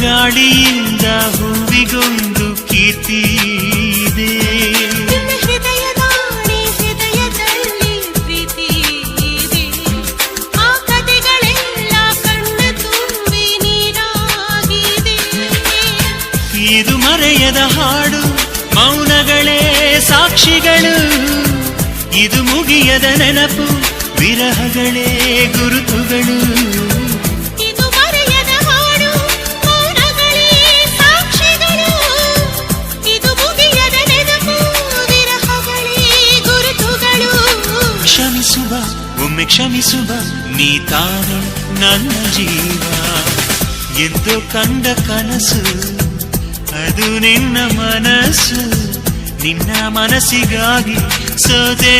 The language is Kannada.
ಗಾಳಿಯಿಂದ ಹೂವಿಗೊಂದು ಕೀರ್ತಿ ಇದೆ ಹೃದಯದಾಣೆ ಹೃದಯದಲ್ಲಿ ಪ್ರೀತಿ ಇದೆ ಆ ಕಥೆಗಳೆಲ್ಲ ಕಣ್ಣ ತುಂಬಿ ನೀರಾಗಿದೆ. ಇದು ಮರೆಯದ ಹಾಡು ಮೌನಗಳೇ ಸಾಕ್ಷಿಗಳು. ಇದು ಮುಗಿಯದ ನೆನಪು ವಿರಹಗಳೇ ಗುರುತುಗಳು. ಕ್ಷಮಿಸುವ, ಒಮ್ಮೆ ಕ್ಷಮಿಸುವ, ನೀ ತಾನೆ ನನ್ನ ಜೀವ. ಎಂದು ಕಂಡ ಕನಸು, ಅದು ನಿನ್ನ ಮನಸ್ಸು ನಿನ್ನ ಮನಸ್ಸಿಗಾಗಿ ಸೋದೆ